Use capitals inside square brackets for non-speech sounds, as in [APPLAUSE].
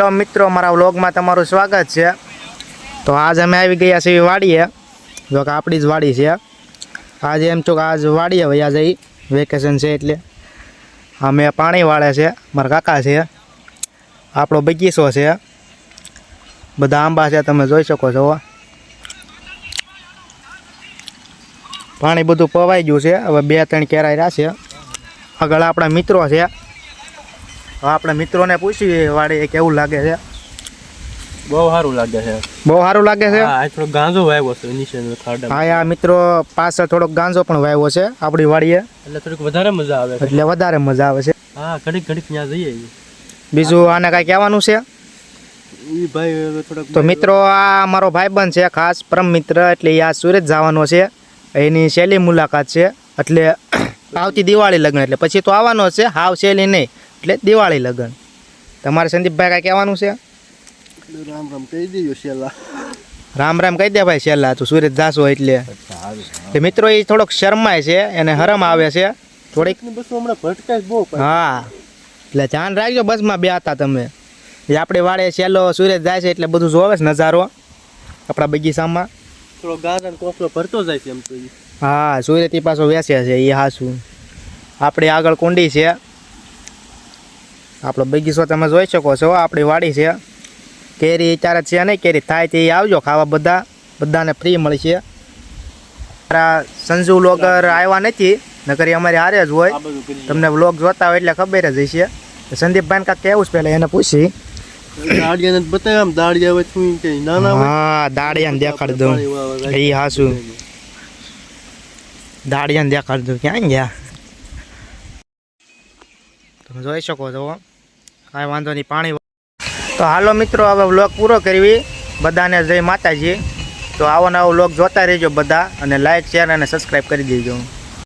તો મિત્રો મારા વ્લોગમાં તમારું સ્વાગત છે. તો આજ અમે આવી ગયા છીએ વાડીએ. જો કે આપણી જ વાડી છે. આજે એમ છું કે આજ વાડીએ વયા જઈ. વેકેશન છે એટલે અમે પાણી વાળે છે. મારા કાકા છે. આપણો બગીચો છે. બધા આંબા છે, તમે જોઈ શકો છો. પાણી બધું પવાઈ ગયું છે. હવે બે ત્રણ કેરાઈ રહ્યા છે. આગળ આપણા મિત્રો છે. આપણા મિત્રોને પૂછી વાડી કેવું લાગે છે. બહુ સારું લાગે છે. બહુ સારું લાગે છે? હા આ થોડો ગાંજો વાવ્યો છે નીચે ખાડા હા યા મિત્રો પાછળ થોડોક ગાંજો પણ વાવ્યો છે આપણી વાડીએ. એટલે થોડીક વધારે મજા આવે એટલે વધારે મજા આવે છે. હા ઘડીક ઘડીક ત્યાં જઈએ બીજું આને કાંઈ કહેવાનું છે? તો મિત્રો આ મારો ભાઈબંધ છે ખાસ પરમ મિત્ર એટલે આ સુરત જવાનો છે. એની સહેલી મુલાકાત છે. એટલે [CLEARS THROAT] આવતી દિવાળી લગ્ન એટલે પછી તો આવવાનો છે હાવ સહેલી નહીં. એટલે દિવાળી લગ્ન. તમારે સંદીપભાઈ કાંઈ કહેવાનું છે? રામ રામ કહી દેજો છેલ્લા. રામ રામ કહી દે ભાઈ છેલ્લા તું સુરત જાશો એટલે. એટલે મિત્રો એ થોડોક શરમાય છે એને હરમ આવે છે. થોડીક હમણાં ભટકાય બહુ હા. એટલે ધ્યાન રાખજો બસમાં બે હતા તમે. એ આપણે વાળે છેલ્લો સુરત જાય છે એટલે બધું જોવે છે નજારો. આપણા બગીચામાં. થોડો ગાર્ડન કોફલો ભરતો જાય છે એમ તો ઈ. હા સુરતી પાછો વેસે છે એ હાસું આપણે આગળ કુંડી છે. આપણો બગીચો તમે જોઈ શકો છો આપણી વાડી છે. કેરી અત્યારે છે નહીં કેરી થાય તે આવજો ખાવા બધા બધાને ફ્રી મળશે. મારા સંજુ લોગર આવ્યા નથી નકરી અમારી હારે જ હોય. તમને વ્લોગ જોતા હોય એટલે ખબર જ હશે. સંદીપભાઈ કાંક કેવું છે પહેલાં એને પૂછી. દાડિયાને દેખાડ દઉં. ક્યાં ગયા? તમે જોઈ શકો છો. કાંઈ વાંધો નહીં, પાણી તો હાલો મિત્રો, હવે વ્લોગ પૂરો કરવી. બધાને જય માતાજી. તો આવો નવો વ્લોગ જોતા રહેજો બધા અને લાઇક શેર અને સબસ્ક્રાઈબ કરી દેજો.